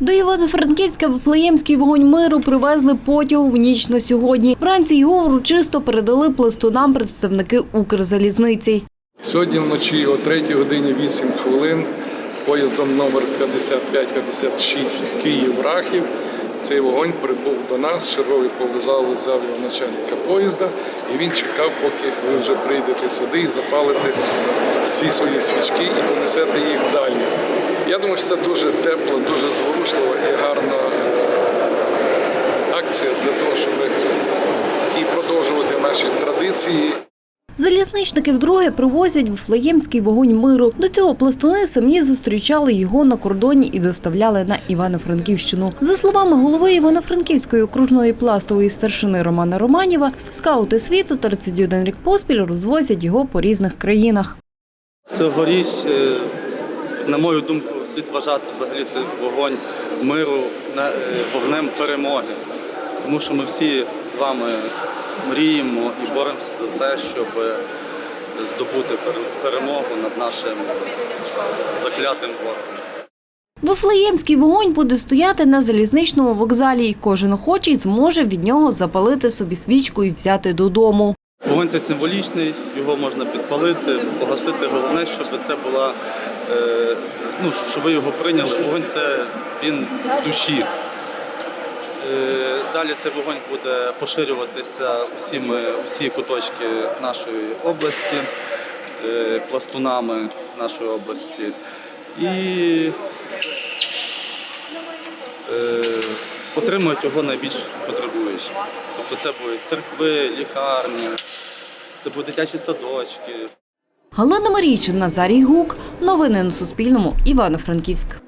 До Івано-Франківська Вифлеємський вогонь миру привезли потяг в ніч на сьогодні. Вранці його урочисто передали пластунам представники Укрзалізниці. Сьогодні вночі о 3 годині 8 хвилин поїздом номер 5556 Київ-Рахів цей вогонь прибув до нас. Черговий повзал взяв його начальника поїзда, і він чекав, поки ви вже прийдете сюди і запалите всі свої свічки і понесете їх далі. Я думаю, що це дуже тепло, дуже зворушлива і гарна е, акція для того, щоб і продовжувати наші традиції. Залізничники вдруге привозять Вифлеємський вогонь миру. До цього пластуни самі зустрічали його на кордоні і доставляли на Івано-Франківщину. За словами голови Івано-Франківської окружної пластової старшини Романа Романєва, скаути світу 31 рік поспіль розвозять його по різних країнах. Цьогоріч, е, на мою думку, слід вважати взагалі цей вогонь миру е, вогнем перемоги. Тому що ми всі з вами мріємо і боремося за те, щоб е, здобути перемогу над нашим заклятим ворогом. Вифлеємський вогонь буде стояти на залізничному вокзалі, і кожен охочий зможе від нього запалити собі свічку і взяти додому. Вогонь це символічний, його можна підпалити, погасити. Головне, щоб це була, ну, щоб ви його прийняли. Вогонь це він в душі. Е, Далі цей вогонь буде поширюватися всіми, всі куточки нашої області, е, пластунами нашої області. І е, отримують його найбільш потребуючі. Тобто це будуть церкви, лікарні, це будуть дитячі садочки. Галина Марійчин, Назарій Гук. Новини на Суспільному. Івано-Франківськ.